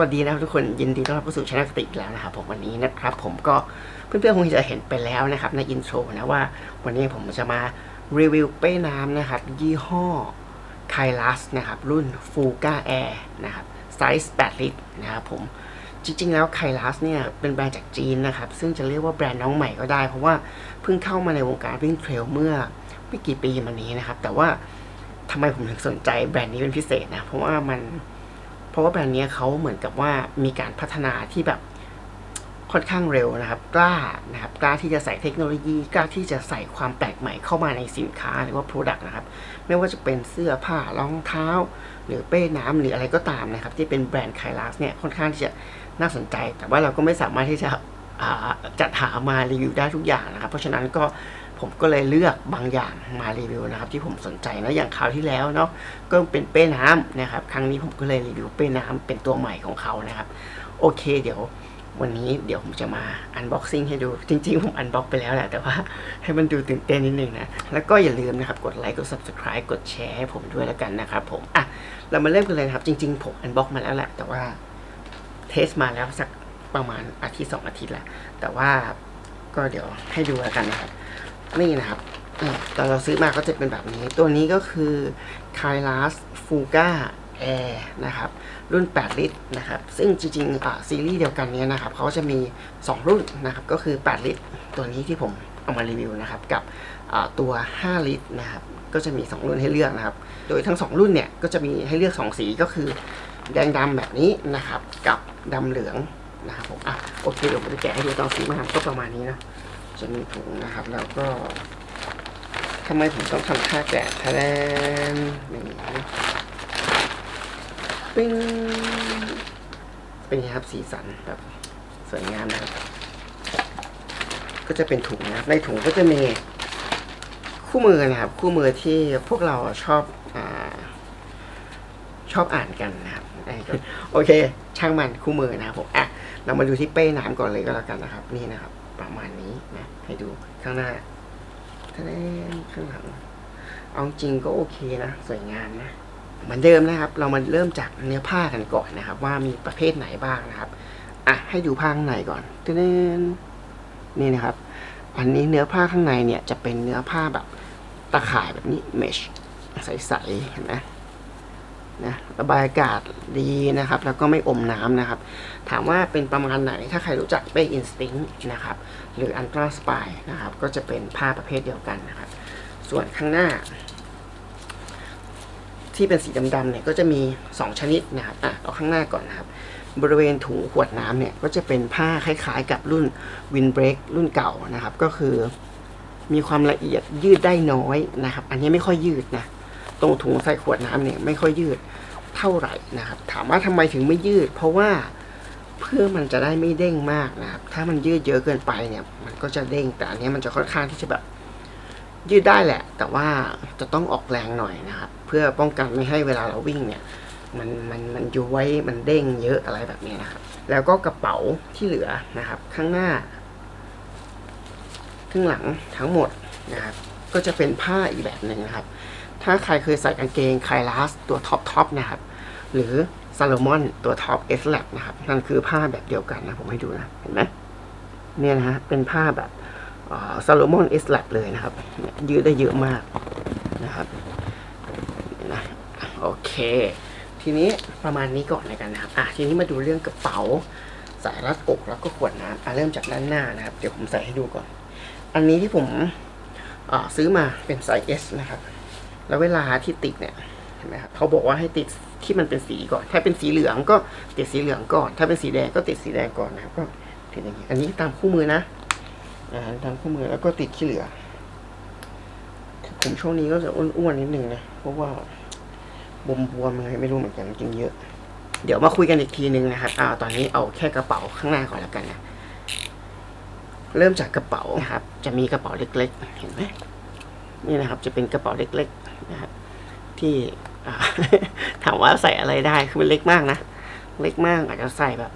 วัสดีนะครับทุกคนยินดีต้อนรับเข้าสู่ช anel กติกแล้วนะครับผมวันนี้นะครับ ผมก็เพื่อนๆคงจะเห็นไปแล้วนะครับในอินโทรนะว่าวันนี้ผมจะมารีวิวเป้น้ำนะครับ ยี่ห้อ k y l a s นะครับ รุ่น f u g a Air นะครับไซส์8ลิตรนะครับผมจริงๆแล้ว k y l a s เนี่ยเป็นแบรนด์จากจีนนะครับ ซึ่งจะเรียกว่าแบรนด์น้องใหม่ก็ได้ เพราะว่าเพิ่งเข้ามาในวงการวิ่งเทรลเมื่อไม่กี่ปีมานี้นะครับ แต่ว่าทำไมผมถึงสนใจแบรนด์นี้เป็นพิเศษนะเพราะว่ามัน เพราะว่าแบรนด์นี้เขาเหมือนกับว่ามีการพัฒนาที่แบบค่อนข้างเร็วนะครับกล้านะครับกล้าที่จะใส่เทคโนโลยีกล้าที่จะใส่ความแปลกใหม่เข้ามาในสินค้าหรือว่า Product นะครับ ไม่ว่าจะเป็นเสื้อผ้ารองเท้า หรือเป้น้ำหรืออะไรก็ตามนะครับ ที่เป็นแบรนด์ไคลาสเนี่ยค่อนข้างที่จะน่าสนใจ แต่ว่าเราก็ไม่สามารถที่จะอ่าจัดหามารีวิวได้ทุกอย่างนะครับ เพราะฉะนั้นก็ ผมก็เลยเลือกบางอย่างมารีวิวนะครับ ที่ผมสนใจนะอย่างคราวที่แล้วเนาะก็เป็นเป้น้ำนะครับ ครั้งนี้ผมก็เลยรีวิวเป้น้ำเป็นตัวใหม่ของเขานะครับ โอเค เดี๋ยววันนี้เดี๋ยวผมจะมาอันบ็อกซิ่งให้ดู จริงๆ ผมอันบ็อกไปแล้วแหละแต่ว่าให้มันดูตื่นเต้นนิดนึงนะ แล้วก็อย่าลืมนะครับ กดไลค์กด subscribe กดแชร์ให้ผมด้วยแล้วกันนะครับผม อะ เรามาเริ่มกันเลยนะครับ จริงๆ ผมอันบ็อกมาแล้วแหละ แต่ว่าเทสมาแล้วสักประมาณอาทิตย์สองอาทิตย์แหล้วแต่ว่าก็เดี๋ยวให้ดูแล้วกันนะครับ นี่นะครับตอนเราซื้อมาก็จะเป็นแบบนี้ ตัวนี้ก็คือ k y l a s Fuga Air นะครับ รุ่น 8 ลิตรนะครับ ซึ่งจริงๆซีรีส์เดียวกันนี้นะครับเขาจะมี 2 รุ่นนะครับ ก็คือ 8 ลิตร ตัวนี้ที่ผมเอามารีวิวนะครับ กับตัว 5 ลิตรนะครับ ก็จะมี 2 รุ่นให้เลือกนะครับ โดยทั้ง 2 รุ่นเนี่ย ก็จะมีให้เลือก 2 สีก็คือ แดงดำแบบนี้นะครับ กับดำเหลืองนะครับผม อะ โอเคเดี๋ยวผมจะแกะให้ดูตอนซื้อมาก็ประมาณนี้นะ จะมีถุงนะครับ แล้วก็ทำไมผมต้องทำท่าแกะทะแดนนี่ปิ้งเป็นไงครับสีสันแบบสวยงามนะครับ ก็จะเป็นถุงนะครับ ในถุงก็จะมีคู่มือนะครับ คู่มือที่พวกเราชอบอชอบอ่านกันนะครับโอเค ช่างมันคู่มือนะครับผมอะเรามาดูที่เป้น้ำก่อนเลยก็แล้วกันนะครับ นี่นะครับ ประมาณนี้นะให้ดูข้างหน้าทะเลข้างหลังเอาจริงก็โอเคนะสวยงามนะเหมือนเดิมนะครับ เรามาเริ่มจากเนื้อผ้ากันก่อนนะครับ ว่ามีประเภทไหนบ้างนะครับอะให้ดูผ้าข้างในก่อนเต้นนี่นะครับ อันนี้เนื้อผ้าข้างในเนี่ยจะเป็นเนื้อผ้าแบบตะข่ายแบบนี้เมชใสๆเห็นไหม นะระบายอากาศดีนะครับ แล้วก็ไม่อมน้ำนะครับ ถามว่าเป็นประมาณไหนถ้าใครรู้จักเป้ Instinct นะครับ หรือ Ultra Spy นะครับ ก็จะเป็นผ้าประเภทเดียวกันนะครับ ส่วนข้างหน้า ที่เป็นสีดำๆเนี่ยก็จะมี 2 ชนิดนะครับอะเอาข้างหน้าก่อนนะครับ บริเวณถุงขวดน้ำเนี่ยก็จะเป็นผ้าคล้ายๆ กับรุ่น Windbreak รุ่นเก่านะครับ ก็คือมีความละเอียดยืดได้น้อยนะครับ อันนี้ไม่ค่อยยืดนะ ตรงถุงใส่ขวดน้ำเนี่ยไม่ค่อยยืดเท่าไหร่นะครับ ถามว่าทำไมถึงไม่ยืด เพราะว่าเพื่อมันจะได้ไม่เด้งมากนะครับ ถ้ามันยืดเยอะเกินไปเนี่ย มันก็จะเด้งแต่อันนี้มันจะค่อนข้างที่จะแบบยืดได้แหละ แต่ว่าจะต้องออกแรงหน่อยนะครับ เพื่อป้องกันไม่ให้เวลาเราวิ่งเนี่ย มันมันมันย้วยมันเด้งเยอะอะไรแบบนี้นะครับ แล้วก็กระเป๋าที่เหลือนะครับ ข้างหน้าข้างหลังทั้งหมดนะครับ ก็จะเป็นผ้าอีกแบบหนึ่งนะครับ ถ้าใครเคยใส่กางเกงไคลาสตัวท็อปท็อปนะครับ หรือซาโลมอนตัวท็อปเอสแลนะครับ นั่นคือผ้าแบบเดียวกันนะ ผมให้ดูนะ เห็นไหมเนี่ยนะฮะ เป็นผ้าแบบซาโลมอนเอสแลเลยนะครับ ยืดได้เยอะมากนะครับนี่นะโอเค ทีนี้ประมาณนี้ก่อนเลยกันนะครับ อะ ทีนี้มาดูเรื่องกระเป๋าสายรัดอกแล้วก็ขวดน้ำอะเริ่มจากด้านหน้านะครับ เดี๋ยวผมใส่ให้ดูก่อน อันนี้ที่ผมซื้อมาเป็นไซส์ S นะครับ แล้วเวลาที่ติดเนี่ยเห็นไหมครับเขาบอกว่าให้ติดที่มันเป็นสีก่อน ถ้าเป็นสีเหลืองก็ติดสีเหลืองก่อน ถ้าเป็นสีแดงก็ติดสีแดงก่อนนะครับก็ติดอย่างนี้ อันนี้ตามคู่มือนะอ่าตามคู่มือแล้วก็ติดที่เหลือผมช่วงนี้ก็จะอ้วนๆนิดนึงนะเพราะว่าบวมบวมๆยังไงไม่รู้เหมือนกันกินเยอะ เดี๋ยวมาคุยกันอีกทีนึงนะครับอ่าตอนนี้เอาแค่กระเป๋าข้างหน้าก่อนแล้วกันนะเริ่มจากกระเป๋านะครับ จะมีกระเป๋าเล็ก ๆ เห็นไหมนี่นะครับ จะเป็นกระเป๋าเล็ก ๆ นะครับที่ถามว่าใส่อะไรได้คือมันเล็กมากนะ เล็กมากอาจจะใส่แบบ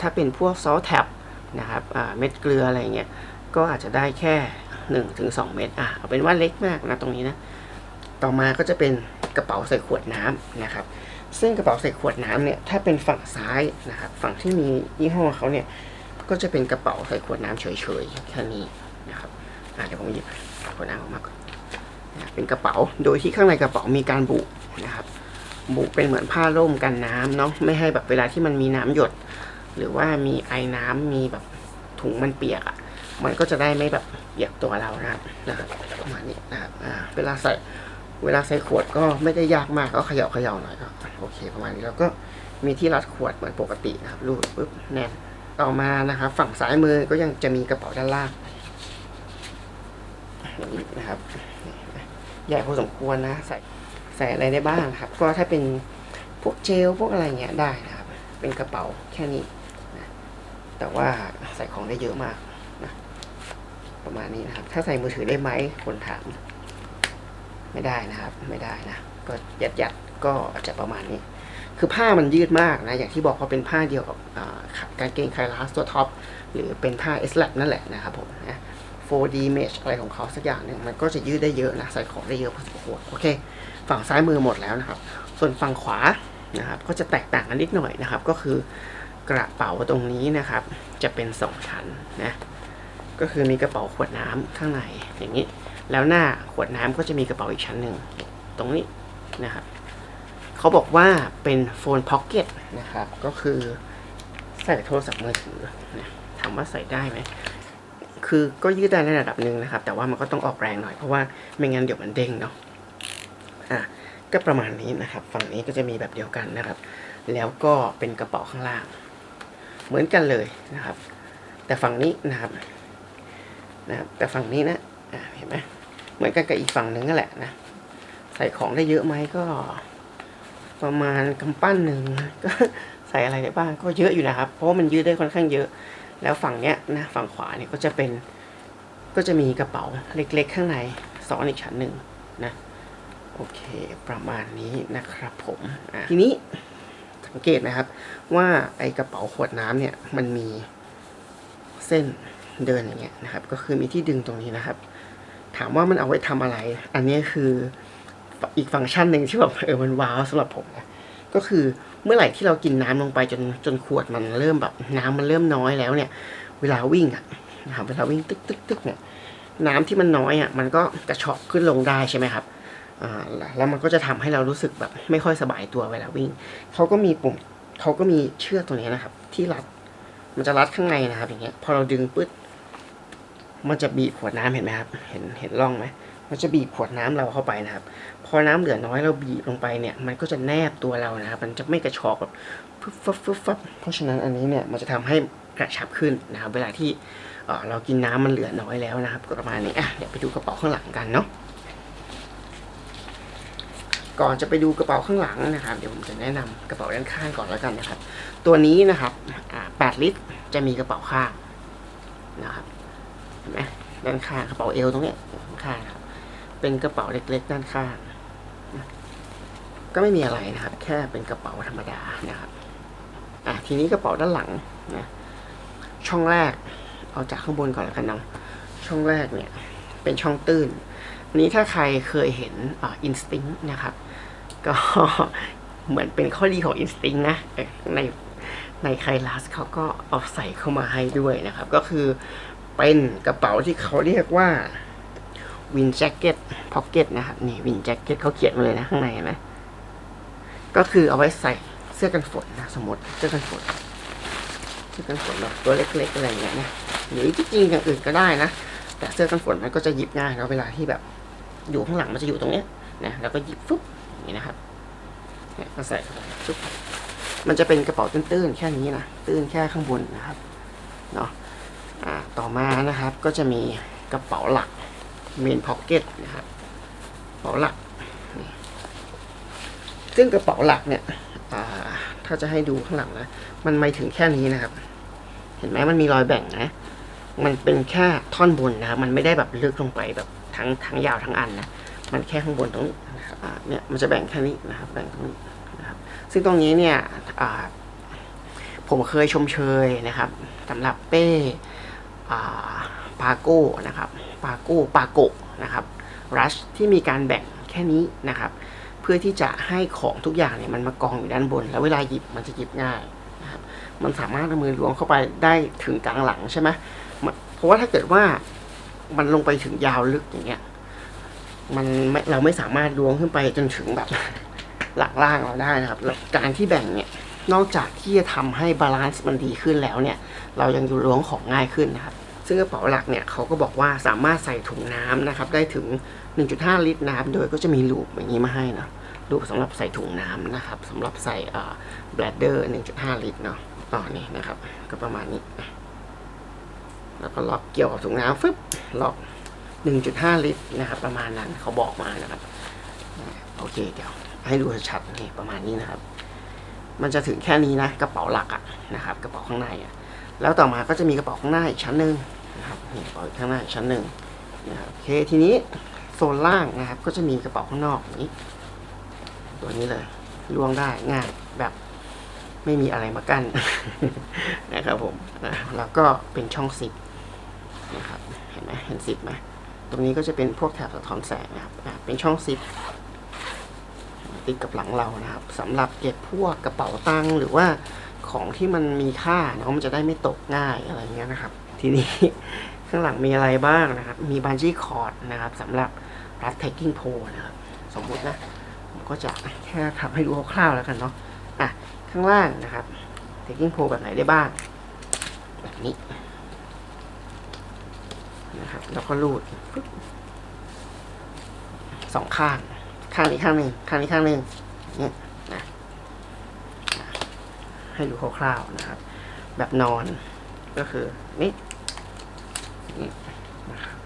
ถ้าเป็นพวกซอสแท็บนะครับเม็ดเกลืออะไรเงี้ยก็อาจจะได้แค่หนึ่งถึงสองเม็ดอะเอาเป็นว่าเล็กมากนะตรงนี้นะต่อมาก็จะเป็นกระเป๋าใส่ขวดน้ำนะครับ ซึ่งกระเป๋าใส่ขวดน้ำเนี่ยถ้าเป็นฝั่งซ้ายนะครับฝั่งที่มียี่ห้อเขาเนี่ยก็จะเป็นกระเป๋าใส่ขวดน้ำเฉยๆแค่นี้นะครับอะเดี๋ยวผมหยิบขวดน้ำออกมาก่อน เป็นกระเป๋า โดยที่ข้างในกระเป๋ามีการบุนะครับ บุเป็นเหมือนผ้าร่มกันน้ำเนาะไม่ให้แบบเวลาที่มันมีน้ำหยด หรือว่ามีไอ้น้ำมีแบบถุงมันเปียกอะ่ะ มันก็จะได้ไม่แบบเปียกตัวเรานะครับนะครับประมาณนี้นะครับอ่าเวลาใส่เวลาใส่ขวดก็ไม่ได้ยากมากก็เขย่าเขย่าหน่อยก็โอเค ประมาณนี้แล้วก็มีที่รัดขวดเหมือนปกตินะครับรูดปุ๊บแน่นต่อมานะครับฝั่งซ้ายมือก็ยังจะมีกระเป๋าด้านล่างอย่างนี้นะครับ ใหญ่พอสมควรนะ ใส่ใส่อะไรได้บ้างครับ ก็ถ้าเป็นพวกเจลพวกอะไรเงี้ยได้นะครับ เป็นกระเป๋าแค่นี้นะแต่ว่าใส่ของได้เยอะมากนะประมาณนี้นะครับ ถ้าใส่มือถือได้ไหมคนถาม ไม่ได้นะครับ ไม่ได้นะก็ยัดยัดๆก็จะประมาณนี้ คือผ้ามันยืดมากนะ อย่างที่บอกว่าเป็นผ้าเดียวกับอ่ากางเกงไคลาสตัวท็อปหรือเป็นผ้า s l a นั่นแหละนะครับผมนะ 4D mesh อะไรของเขาสักอย่างหนึ่งมันก็จะยืดได้เยอะนะ ใส่ของได้เยอะพอสมควรโอเค ฝั่งซ้ายมือหมดแล้วนะครับ ส่วนฝั่งขวานะครับก็จะแตกต่างกันนิดหน่อยนะครับ ก็คือกระเป๋าตรงนี้นะครับ จะเป็นสองชั้นนะก็คือมีกระเป๋าขวดน้ำข้างในอย่างนี้ แล้วหน้าขวดน้ำก็จะมีกระเป๋าอีกชั้นหนึ่งตรงนี้นะครับเขาบอกว่าเป็นโฟนพ็อกเก็ตนะครับ ก็คือใส่โทรศัพท์มือถือนะถามว่าใส่ได้ไหม คือก็ยืดได้ในระดับหนึ่งนะครับ แต่ว่ามันก็ต้องออกแรงหน่อยเพราะว่าไม่งั้นเดี๋ยวมันเด้งเนาะอะก็ประมาณนี้นะครับ ฝั่งนี้ก็จะมีแบบเดียวกันนะครับ แล้วก็เป็นกระเป๋าข้างล่าง เหมือนกันเลยนะครับ แต่ฝั่งนี้นะครับนะครับแต่ฝั่งนี้นะอะเห็นไหมเหมือนกันกับอีกฝั่งหนึ่งนั่นแหละนะใส่ของได้เยอะไหมก็ ประมาณกำปั้นหนึ่งก็ใส่อะไรได้บ้างก็เยอะอยู่นะครับ เพราะมันยืดได้ค่อนข้างเยอะ แล้วฝั่งเนี้ยนะฝั่งขวาเนี่ยก็จะเป็นก็จะมีกระเป๋าเล็กๆ ข้างในซ้อนอีกชั้นหนึ่งนะโอเคประมาณนี้นะครับผมทีนี้สังเกตนะครับว่าไอกระเป๋าขวดน้ำเนี่ยมันมีเส้นเดินอย่างเงี้ยนะครับ ก็คือมีที่ดึงตรงนี้นะครับ ถามว่ามันเอาไว้ทำอะไร อันนี้คืออีกฟังก์ชันหนึ่งที่แบบเออมันว้าวสำหรับผมนะก็คือ เมื่อไหร่ที่เรากินน้ำลงไปจนจนขวดมันเริ่มแบบน้ำมันเริ่มน้อยแล้วเนี่ย เวลาวิ่งอะนะครับเวลาวิ่งตึกตึกตึกเนี่ยน้ำที่มันน้อยอะมันก็กระชอกขึ้นลงได้ใช่ไหมครับอ่าแล้วมันก็จะทำให้เรารู้สึกแบบไม่ค่อยสบายตัวเวลาวิ่งเขาก็มีปุ่มเขาก็มีเชือกตัวนี้นะครับ ที่รัดมันจะรัดข้างในนะครับ อย่างเงี้ย พอเราดึงปึ๊ดมันจะบีบขวดน้ำเห็นไหมครับ เห็นเห็นร่องไหม มันจะบีบขวดน้ำเราเข้าไปนะครับ พอน้ำเหลือน้อยเราบีบลงไปเนี่ย มันก็จะแนบตัวเรานะครับ มันจะไม่กระชอกแบบฟึบฟับฟึบฟับเพราะฉะนั้นอันนี้เนี่ยมันจะทำให้กระชับขึ้นนะครับ เวลาที่เรากินน้ำมันเหลือน้อยแล้วนะครับประมาณนี้อะเดี๋ยวไปดูกระเป๋าข้างหลังกันเนาะก่อนจะไปดูกระเป๋าข้างหลังนะครับ เดี๋ยวผมจะแนะนำกระเป๋าด้านข้างก่อนแล้วกันนะครับ ตัวนี้นะครับอ่า8ลิตรจะมีกระเป๋าข้างนะครับเห็นไหมด้านข้างกระเป๋าเอวตรงนี้ข้างครับ เป็นกระเป๋าเล็กๆด้านข้างก็ไม่มีอะไรนะครับ แค่เป็นกระเป๋าธรรมดานะครับอะทีนี้กระเป๋าด้านหลังนะช่องแรกเอาจากข้างบนก่อนแล้วกันเนาะช่องแรกเนี่ย เป็นช่องตื้นอันนี้ถ้าใครเคยเห็นอ่อินสติ้งนะครับ ก็เหมือนเป็นข้อดีของอินสติ้งนะในในไคลาสเขาก็เอาใส่เข้ามาให้ด้วยนะครับ ก็คือเป็นกระเป๋าที่เขาเรียกว่า วินแจ็คเก็ตพ็อกเก็ตนะครับนี่วินแจ็คเก็ตเขาเขียนมาเลยนะข้างในเห็นไหมก็คือเอาไว้ใส่เสื้อกันฝนนะสมมติเสื้อกันฝนเสื้อกันฝนแบบตัวเล็กๆอะไรอย่างเงี้ยนะหรือที่จริงอย่างอื่นก็ได้นะแต่เสื้อกันฝนมันก็จะหยิบง่ายแล้วเวลาที่แบบ อยู่ข้างหลังมันจะอยู่ตรงเนี้ยนะแล้วก็หยิบฟึ๊บอย่างนี้นะครับเนี่ยก็ใส่เข้าไปฟึ๊บมันจะเป็นกระเป๋าตื้นๆแค่นี้นะตื้นแค่ข้างบนนะครับเนาะอ่าต่อมานะครับก็จะมีกระเป๋าหลัก เมนพ็อกเก็ตนะครับกระเป๋าหลัก ซึ่งกระเป๋าหลักเนี่ยถ้าจะให้ดูข้างหลังนะ มันไม่ถึงแค่นี้นะครับ เห็นไหมมันมีรอยแบ่งนะ มันเป็นแค่ท่อนบนนะครับ มันไม่ได้แบบลึกลงไปแบบทั้งทั้งยาวทั้งอันนะ มันแค่ข้างบนตรงนี้นะครับเนี่ย มันจะแบ่งแค่นี้นะครับ แบ่งตรงนี้นะครับ ซึ่งตรงนี้เนี่ยผมเคยชมเชยนะครับสำหรับเป้ปาโก้นะครับ ปาโกปาโกะนะครับรัชที่มีการแบ่งแค่นี้นะครับ เพื่อที่จะให้ของทุกอย่างเนี่ยมันมากองอยู่ด้านบน แล้วเวลาหยิบมันจะหยิบง่ายนะครับมันสามารถเอามือล้วงเข้าไปได้ถึงกลางหลังใช่ไหมมเพราะว่าถ้าเกิดว่ามันลงไปถึงยาวลึกอย่างเงี้ยมันมเราไม่สามารถล้วงขึ้นไปจนถึงแบบหลังล่างเราได้นะครับการที่แบ่งเนี่ยนอกจากที่จะทำให้บาลานซ์มันดีขึ้นแล้วเนี่ย เรายังอยู่ล้วงของง่ายขึ้นนะครับ ซึ่งกระเป๋าหลักเนี่ยเขาก็บอกว่าสามารถใส่ถุงน้ำนะครับได้ถึง 1.5 ลิตรนะครับโดยก็จะมีลูปอย่างนี้มาให้เนาะลูปสำหรับใส่ถุงน้ำนะครับสำหรับใส่เอ่อ bladder 1.5 ลิตรเนาะต่อนี้นะครับ ก็ประมาณนี้ แล้วก็ล็อกเกี่ยวกับถุงน้ำฟึบล็อก 1.5 ลิตรนะครับประมาณนั้นเขาบอกมานะครับโอเคเดี๋ยวให้ดูชัดๆนี่ประมาณนี้นะครับ มันจะถึงแค่นี้นะกระเป๋าหลักอะนะครับ กระเป๋าข้างในอะแล้วต่อมาก็จะมีกระเป๋าข้างหน้าอีกชั้นหนึ่ง นะครับนี่เปิดข้างหน้าชั้นหนึ่งนะครับโอเคทีนี้โซนล่างนะครับก็จะมีกระเป๋าข้างนอกอย่างนี้ ตัวนี้เลยล่วงได้ง่ายแบบไม่มีอะไรมากั้นนะครับผมนะแล้วก็เป็นช่องซิปนะครับเห็นไหมเห็นซิปไหมตรงนี้ก็จะเป็นพวกแถบสะท้อนแสงนะครับอะเป็นช่องซิปติดกับหลังเรานะครับสำหรับเก็บพวกกระเป๋าตังค์หรือว่า ของที่มันมีค่าเนาะมันจะได้ไม่ตกง่ายอะไรเงี้ยนะครับ ทีนี้ข้างหลังมีอะไรบ้างนะครับ มีบันจี้คอร์ดนะครับสำหรับรัดแท็กกิ้งโพนะครับ สมมุตินะ ผมก็จะแค่ทำให้ดูคร่าวๆแล้วกันเนาะอะข้างล่างนะครับแท็กกิ้งโพแบบไหนได้บ้าง แบบนี้นะครับ แล้วก็รูดปึ๊บสองข้าง ข้างนี้ข้างหนึ่งข้างนี้ข้างหนึ่งเนี่ย ให้ดูคร่าวๆนะครับ แบบนอนก็คือนี่นี่นะครับ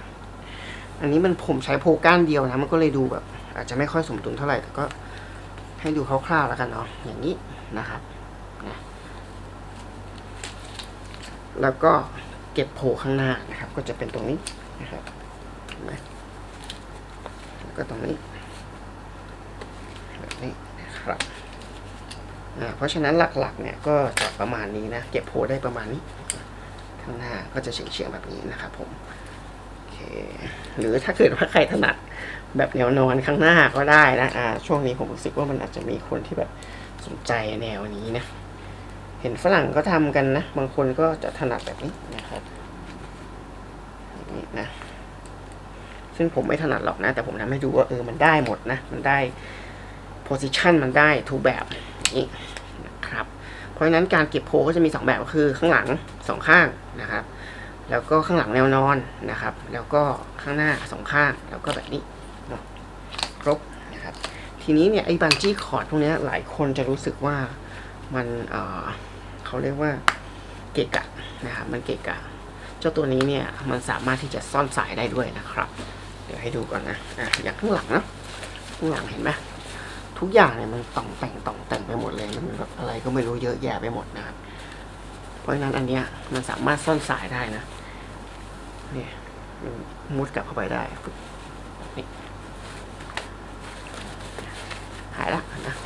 อันนี้มันผมใช้โพก้านเดียวนะมันก็เลยดูแบบ อาจจะไม่ค่อยสมดุลเท่าไหร่แต่ก็ให้ดูคร่าวๆแล้วกันเนาะอย่างนี้นะครับนะแล้วก็เก็บโพข้างหน้านะครับ ก็จะเป็นตรงนี้นะครับเห็นไหมแล้วก็ตรงนี้แบบนี้นะครับ เพราะฉะนั้นหลักๆเนี่ยก็จะประมาณนี้นะ เก็บโพได้ประมาณนี้ ข้างหน้าก็จะเฉียงๆแบบนี้นะครับผมโอเคหรือถ้าเกิดว่าใครถนัดแบบแนวนอนข้างหน้าก็ได้นะอ่าช่วงนี้ผมรู้สึกว่ามันอาจจะมีคนที่แบบสนใจแนวนี้นะ เห็นฝรั่งก็ทำกันนะ บางคนก็จะถนัดแบบนี้นะครับอย่างนี้นะ ซึ่งผมไม่ถนัดหรอกนะ แต่ผมทำให้ดูว่าเออมันได้หมดนะ มันได้ position มันได้ทุกแบบ นี้นะครับ เพราะฉะนั้นการเก็บโพก็จะมี 2 แบบก็คือข้างหลัง 2 ข้างนะครับ แล้วก็ข้างหลังแนวนอนนะครับ แล้วก็ข้างหน้าสองข้าง แล้วก็แบบนี้ครบนะครับ ทีนี้เนี่ยไอ้บันจี้คอร์ดพวกนี้หลายคนจะรู้สึกว่ามันเเขาเรียกว่าเกะกะนะครับ มันเกะกะ เจ้าตัวนี้เนี่ยมันสามารถที่จะซ่อนสายได้ด้วยนะครับ เดี๋ยวให้ดูก่อนนะอะอย่างข้างหลังนะข้างหลังเห็นไหม ทุกอย่างเนี่ยมันต่องแต่งต่องแต่งไปหมดเลยมันแบบอะไรก็ไม่รู้เยอะแยะไปหมดนะครับ เพราะฉะนั้นอันเนี้ยมันสามารถซ่อนสายได้นะเนี่ยมุดกลับเข้าไปได้นี่หายละนะ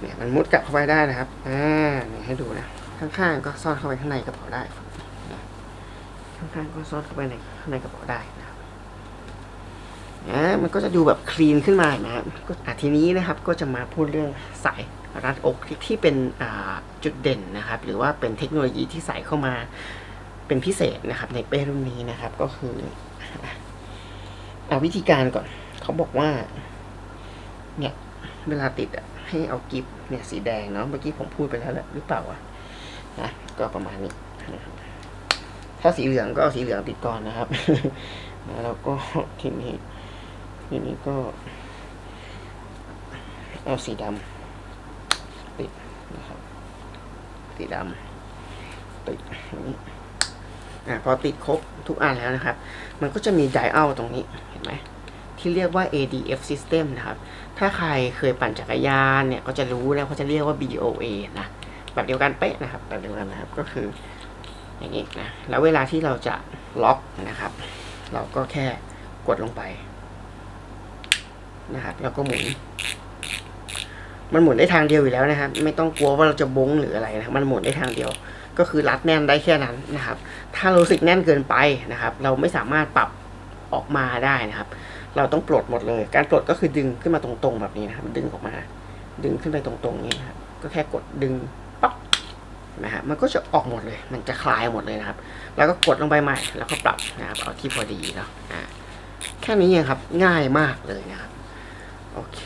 เนี่ยมันมุดกลับเข้าไปได้นะครับอ่าเนี่ยให้ดูนะข้างๆก็ซ่อนเข้าไปข้างในกระเป๋าได้ข้างๆก็ซ่อนเข้าไปในข้างในกระเป๋าได้ นะมันก็จะดูแบบคลีนขึ้นมานะก็อะทีนี้นะครับก็จะมาพูดเรื่องสายรัดอกที่เป็นจุดเด่นนะครับ หรือว่าเป็นเทคโนโลยีที่ใส่เข้ามาเป็นพิเศษนะครับ ในเป้รุ่นนี้นะครับ ก็คือเอาวิธีการก่อนเขาบอกว่า เนี่ยเวลาติดอะให้เอากิฟเนี่ยสีแดงเนาะเมื่อกี้ผมพูดไปแล้วแหละหรือเปล่าวะนะก็ประมาณนี้นะครับถ้าสีเหลืองก็เอาสีเหลืองติดก่อนนะครับแล้วก็ทีนี้ ทีนี้ก็ เอาสีดำติดนะครับ สีดำติดอ่างนี้อ่าพอติดครบทุกอันแล้วนะครับ มันก็จะมีไดอัลตรงนี้เห็นไหมที่เรียกว่า ADF system นะครับ ถ้าใครเคยปั่นจักรยานเนี่ย ก็จะรู้นะเขาจะเรียกว่า BOA นะแบบเดียวกันเป๊ะนะครับแบบเดียวกันนะครับก็คืออย่างนี้นะแล้วเวลาที่เราจะล็อกนะครับ เราก็แค่กดลงไป นะครับแล้วก็หมุน มันหมุนได้ทางเดียวอยู่แล้วนะครับ ไม่ต้องกลัวว่าเราจะบงหรืออะไรนะมันหมุนได้ทางเดียว ก็คือรัดแน่นได้แค่นั้นนะครับ ถ้ารู้สึกแน่นเกินไปนะครับ เราไม่สามารถปรับออกมาได้นะครับ เราต้องปลดหมดเลย การปลดก็คือดึงขึ้นมาตรงๆแบบนี้นะครับ ดึงออกมา ดึงขึ้นไปตรงๆนี้นะครับ ก็แค่กดดึงป๊อกนะฮะมันก็จะออกหมดเลย มันจะคลายหมดเลยนะครับ แล้วก็กดลงไปใหม่ แล้วก็ปรับนะครับ เอาที่พอดีเนาะ อ่า แค่นี้เองครับ ง่ายมากเลยนะครับ โอเค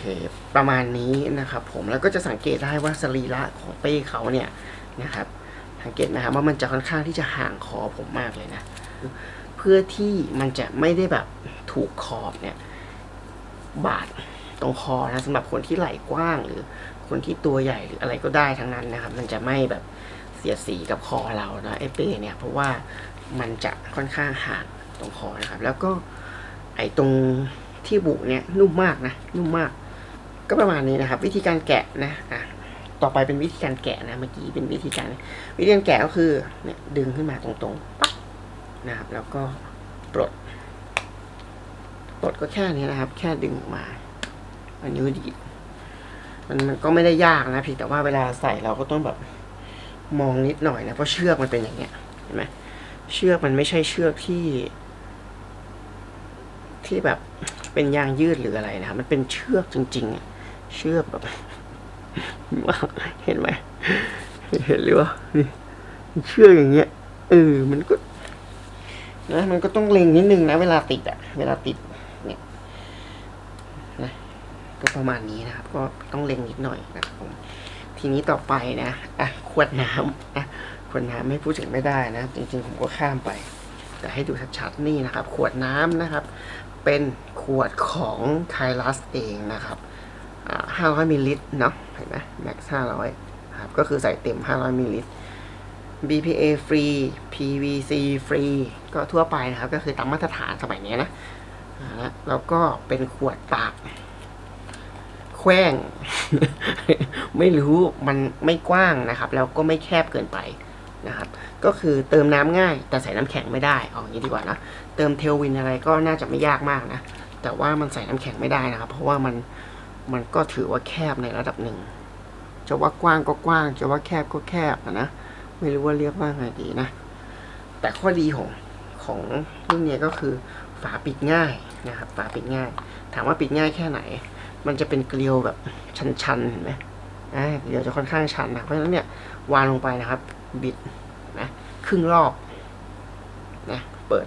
ประมาณนี้นะครับ ผมแล้วก็จะสังเกตได้ว่าสรีระของเป้เขาเนี่ยนะครับสังเกตนะครับว่ามันจะค่อนข้างที่จะห่างคอผมมากเลยนะ เพื่อที่มันจะไม่ได้แบบถูกขอบเนี่ย บาดตรงคอนะสำหรับคนที่ไหล่กว้างหรือคนที่ตัวใหญ่หรืออะไรก็ได้ทั้งนั้นนะครับ มันจะไม่แบบเสียสีกับคอเรานะไอ้เป้เนี่ย เพราะว่ามันจะค่อนข้างห่างตรงคอนะครับ แล้วก็ไอ้ตรง ที่บุเนี่ยนุ่มมากนะนุ่มมาก ก็ประมาณนี้นะครับ วิธีการแกะนะอะต่อไปเป็นวิธีการแกะนะเมื่อกี้เป็นวิธีการ วิธีการแกะก็คือเนี่ยดึงขึ้นมาตรงๆปั๊บนะครับ แล้วก็ปลดปลดก็แค่นี้นะครับ แค่ดึงออกมา อันนิ้ดีมันมันก็ไม่ได้ยากนะพียงแต่ว่าเวลาใส่เราก็ต้องแบบมองนิดหน่อยนะเพราะเชือกมันเป็นอย่างเงี้ยเห็นไหมเชือกมันไม่ใช่เชือกที่ ที่แบบ เป็นยางยืดหรืออะไรนะครับมันเป็นเชือกจริง ๆ เชือกแบบเห็นไหมเห็นหรือว่านี่เชือกอย่างเงี้ยเออมันก็นะมันก็ต้องเล็งนิดนึงนะ เวลาติดอะเวลาติดเนี่ยนะก็ประมาณนี้นะครับ ก็ต้องเล็งนิดหน่อยนะครับผมทีนี้ต่อไปนะอะขวดน้ำอะขวดน้ำไม่พูดถึงไม่ได้นะ จริงๆผมก็ข้ามไป แต่ให้ดูชัดๆนี่นะครับ ขวดน้ำนะครับ เป็นขวดของไคลัสเองนะครับอ่า500มิลลิลิตรเนาะเห็นไหมแม็กซ์500ครับก็คือใส่เต็ม 500มิลลิลิตร BPA ฟรี PVC ฟรี ก็ทั่วไปนะครับ ก็คือตามมาตรฐานสมัยนี้นะแล้วก็เป็นขวดปาก แขว้ง ไม่รู้มันไม่กว้างนะครับ แล้วก็ไม่แคบเกินไป นะครับก็คือเติมน้ำง่ายแต่ใส่น้ำแข็งไม่ได้เอาอย่างนี้ดีกว่านะเติมเทลวินอะไรก็น่าจะไม่ยากมากนะแต่ว่ามันใส่น้ำแข็งไม่ได้นะครับ เพราะว่ามันมันก็ถือว่าแคบในระดับหนึ่งจะว่ากว้างก็กว้าง จะว่าแคบก็แคบนะไม่รู้ว่าเรียกว่าไงดีนะ แต่ข้อดีของของรุ่นนี้ก็คือฝาปิดง่ายนะครับฝาปิดง่าย ถามว่าปิดง่ายแค่ไหน มันจะเป็นเกลียวแบบชันๆเห็นไหมอ่าเกลียวจะค่อนข้างชันนะเพราะฉะนั้นเนี่ยวางลงไปนะครับ บิดนะครึ่งรอบนะเปิด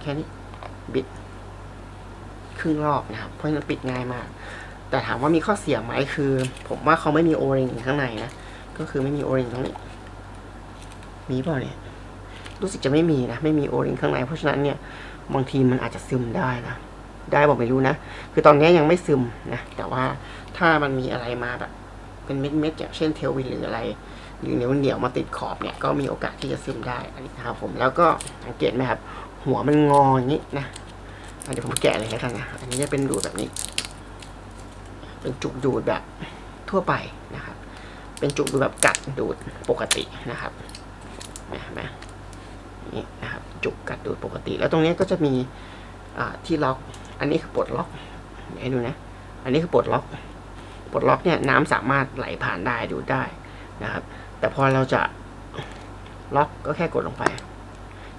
แค่นี้บิด ครึ่งรอบนะครับ เพราะฉะนั้นปิดง่ายมาก แต่ถามว่ามีข้อเสียไหมคือ ผมว่าเขาไม่มีโอริงข้างในนะ ก็คือไม่มีโอริงตรงนี้ มีเปล่าเนี่ย รู้สึกจะไม่มีนะ ไม่มีโอริงข้างใน เพราะฉะนั้นเนี่ยบางทีมันอาจจะซึมได้นะ ได้บอกไม่รู้นะ คือตอนนี้ยังไม่ซึมนะ แต่ว่าถ้ามันมีอะไรมาแบบเป็นเม็ดๆอย่างเช่นเทลวินหรืออะไร หรือเหนียวเหนียวมาติดขอบเนี่ยก็มีโอกาสที่จะซึมได้อันนี้นะครับผมแล้วก็สังเกตไหมครับ หัวมันงออย่างนี้นะเดี๋ยวผมแกะเลยแล้วกันนะอันนี้จะเป็นดูดแบบนี้ เป็นจุกดูดแบบทั่วไปนะครับ เป็นจุกดูดแบบกัดดูดปกตินะครับเห็นไหมนี่นะครับจุกกัดดูดปกติ แล้วตรงนี้ก็จะมีที่ล็อก อันนี้คือปลดล็อกเดี๋ยวให้ดูนะ อันนี้คือปลดล็อกปลดล็อกเนี่ยน้ำสามารถไหลผ่านได้ดูดได้นะครับ แต่พอเราจะล็อกก็แค่กดลงไป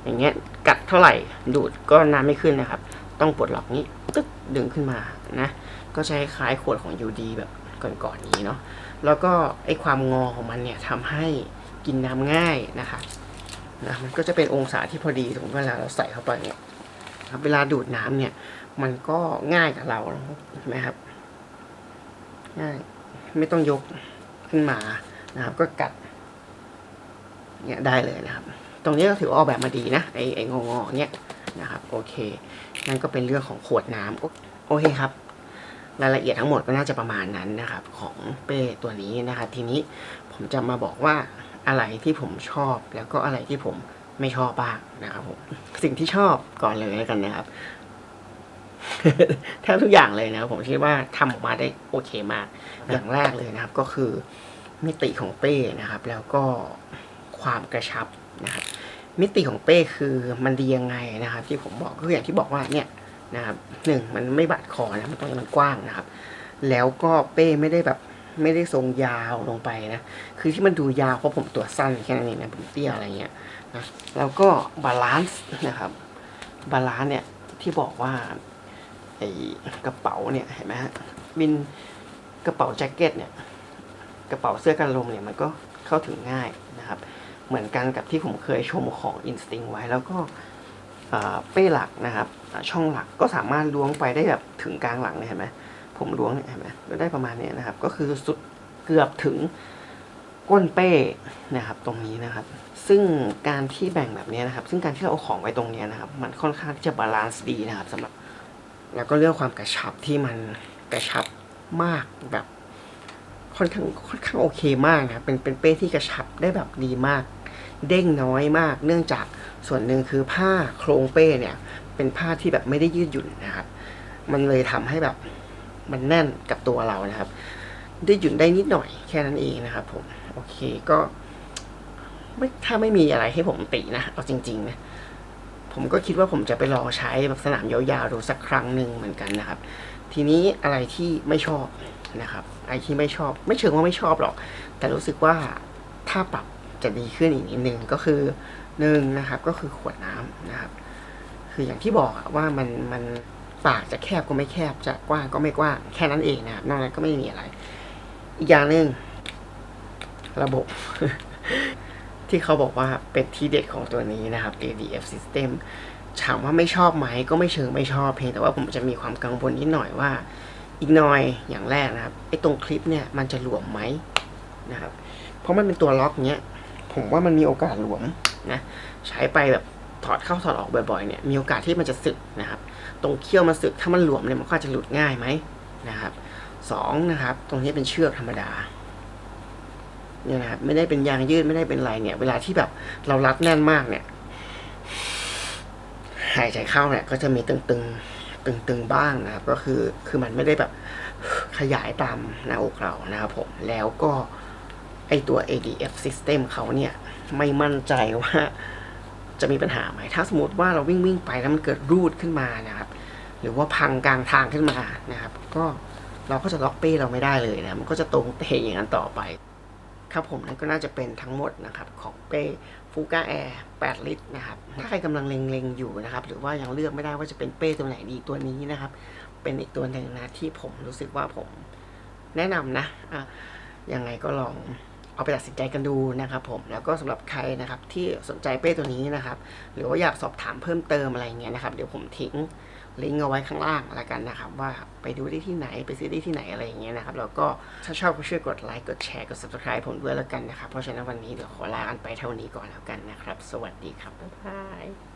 อย่างเงี้ยกัดเท่าไหร่ดูดก็น้ำไม่ขึ้นนะครับ ต้องปลดล็อกนี้ตึ๊กดึงขึ้นมานะ ก็ใช้คล้ายขวดของ UD แบบก่อนๆนนี้เนาะแล้วก็ไอความงอของมันเนี่ยทำให้กินน้ำง่ายนะคะนะมันก็จะเป็นองศาที่พอดีสมมติเวลาเราใส่เข้าไปเนี่ยครับเวลาดูดน้ำเนี่ย มันก็ง่ายกับเราเห็นไหมครับง่ายไม่ต้องยกขึ้นมานะครับ ก็กัด เนี่ยได้เลยนะครับ ตรงนี้ก็ถือว่าออกแบบมาดีนะไอไององอๆเนี่ยนะครับโอเคนั่นก็เป็นเรื่องของขวดน้ำโอเคครับรายละเอียดทั้งหมดก็น่าจะประมาณนั้นนะครับ ของเป้ตัวนี้นะครับ ทีนี้ผมจะมาบอกว่าอะไรที่ผมชอบแล้วก็อะไรที่ผมไม่ชอบบ้างนะครับผมสิ่งที่ชอบก่อนเลยแล้วกันนะครับแทบทุกอย่างเลยนะครับผมคิดว่าทำออกมาได้โอเคมาก อย่างแรกเลยนะครับ ก็คือมิติของเป้นะครับ แล้วก็ ความกระชับนะครับมิติของเป้คือมันดียังไงนะครับ ที่ผมบอกก็คืออย่างที่บอกว่าเนี่ยนะครับหนึ่งมันไม่บาดคอนะมันตรงนี้มันกว้างนะครับ แล้วก็เป้ไม่ได้แบบไม่ได้ทรงยาวลงไปนะคือที่มันดูยาวเพราะผมตัวสั้นแค่นั้นเองนะผมเตี้ยอะไรเงี้ยนะแล้วก็บาลานซ์นะครับบาลานซ์เนี่ยที่บอกว่าไอ้กระเป๋าเนี่ยเห็นไหมฮะบินกระเป๋าแจ็คเก็ตเนี่ยกระเป๋าเสื้อกันลมเนี่ยมันก็เข้าถึงง่ายนะครับ เหมือนกันกับที่ผมเคยชมของ Instinct ไว้แล้วก็เป้หลักนะครับช่องหลักก็สามารถล้วงไปได้แบบถึงกลางหลังเลยเห็นไหมผมล้วงเนี่ยเห็นไหมก็ได้ประมาณนี้นะครับ ก็คือสุดเกือบถึงก้นเป้นะครับตรงนี้นะครับ ซึ่งการที่แบ่งแบบนี้นะครับ ซึ่งการที่เราเอาของไว้ตรงนี้นะครับ มันค่อนข้างที่จะบาลานซ์ดีนะครับสำหรับแล้วก็เรื่องความกระชับที่มันกระชับมากแบบค่อนข้างค่อนข้างโอเคมากนะครับเป็นเป็นเป้ที่กระชับได้แบบดีมาก เด้งน้อยมาก เนื่องจากส่วนหนึ่งคือผ้าโครงเป้เนี่ย เป็นผ้าที่แบบไม่ได้ยืดหยุ่นนะครับ มันเลยทำให้แบบมันแน่นกับตัวเรานะครับ ได้หยุ่นได้นิดหน่อยแค่นั้นเองนะครับ ผม โอเคก็ไม่ถ้าไม่มีอะไรให้ผมตินะ เอาจริง ๆ นะ ผมก็คิดว่าผมจะไปลองใช้แบบสนามยาวๆดูสักครั้งหนึ่งเหมือนกันนะครับ ทีนี้อะไรที่ไม่ชอบนะครับไรที่ไม่ชอบ ไม่เชิงว่าไม่ชอบหรอก แต่รู้สึกว่าถ้าปรับ จะดีขึ้นอีกนิดนึงก็คือหนึ่งนะครับ ก็คือขวดน้ำนะครับ คืออย่างที่บอกว่ามันมันปากจะแคบก็ไม่แคบจะกว้างก็ไม่กว้างแค่นั้นเองนะครับนอกนั้นก็ไม่มีอะไร อีกอย่างหนึ่งระบบ ที่เขาบอกว่าเป็นที่เด็ดของตัวนี้นะครับ ADF System ถามว่าไม่ชอบไหมก็ไม่เชิงไม่ชอบเพียงแต่ว่าผมจะมีความกังวลนิดหน่อยว่า อีกหน่อยอย่างแรกนะครับไอ้ตรงคลิปเนี่ยมันจะหลวมไหมนะครับ เพราะมันเป็นตัวล็อกเนี้ย ผมว่ามันมีโอกาสหลวมนะใช้ไปแบบถอดเข้าถอดออกบ่อยๆเนี่ยมีโอกาสที่มันจะสึกนะครับ ตรงเขี้ยวมันสึกถ้ามันหลวมเนี่ยมันก็อาจะหลุดง่ายไหมนะครับสองนะครับ ตรงนี้เป็นเชือกธรรมดาเนี่ยนะครับไม่ได้เป็นยางยืดไม่ได้เป็นอะไรเนี่ย เวลาที่แบบเรารัดแน่นมากเนี่ยหายใจเข้าเนี่ยก็จะมีตึงๆตึงๆบ้างนะครับ ก็คือคือมันไม่ได้แบบขยายตามหน้าอกเรานะครับผมแล้วก็ ไอตัว ADF system เขาเนี่ย ไม่มั่นใจว่าจะมีปัญหาไหม ถ้าสมมติว่าเราวิ่งวิ่งไปแล้วมันเกิดรูดขึ้นมานะครับ หรือว่าพังกลางทางขึ้นมานะครับ ก็เราก็จะล็อกเป้เราไม่ได้เลยนะ มันก็จะตรงเตะอย่างนั้นต่อไป ครับผมนั่นก็น่าจะเป็นทั้งหมดนะครับของเป้ฟูก้าแอร์8ลิตรนะครับ ถ้าใครกำลังเล็งๆอยู่นะครับ หรือว่ายังเลือกไม่ได้ว่าจะเป็นเป้ตัวไหนดีตัวนี้นะครับ เป็นอีกตัวหนึ่งนะที่ผมรู้สึกว่าผมแนะนำนะอะยังไงก็ลอง เอาไปตัดสินใจกันดูนะครับผมแล้วก็สำหรับใครนะครับที่สนใจเป้ตัวนี้นะครับหรือว่าอยากสอบถามเพิ่มเติมอะไรเงี้ยนะครับเดี๋ยวผมทิ้งลิงก์เอาไว้ข้างล่างแล้วกันนะครับ ว่าไปดูได้ที่ไหนไปซื้อได้ที่ไหนอะไรอย่างเงี้ยนะครับแล้วก็ถ้าชอบก็ช่วยกดไลค์กดแชร์กด subscribe ผมด้วยแล้วกันนะครับเพราะฉะนั้นวันนี้เดี๋ยวขอลากันไปเท่านี้ก่อนแล้วกันนะครับ สวัสดีครับบ๊ายบาย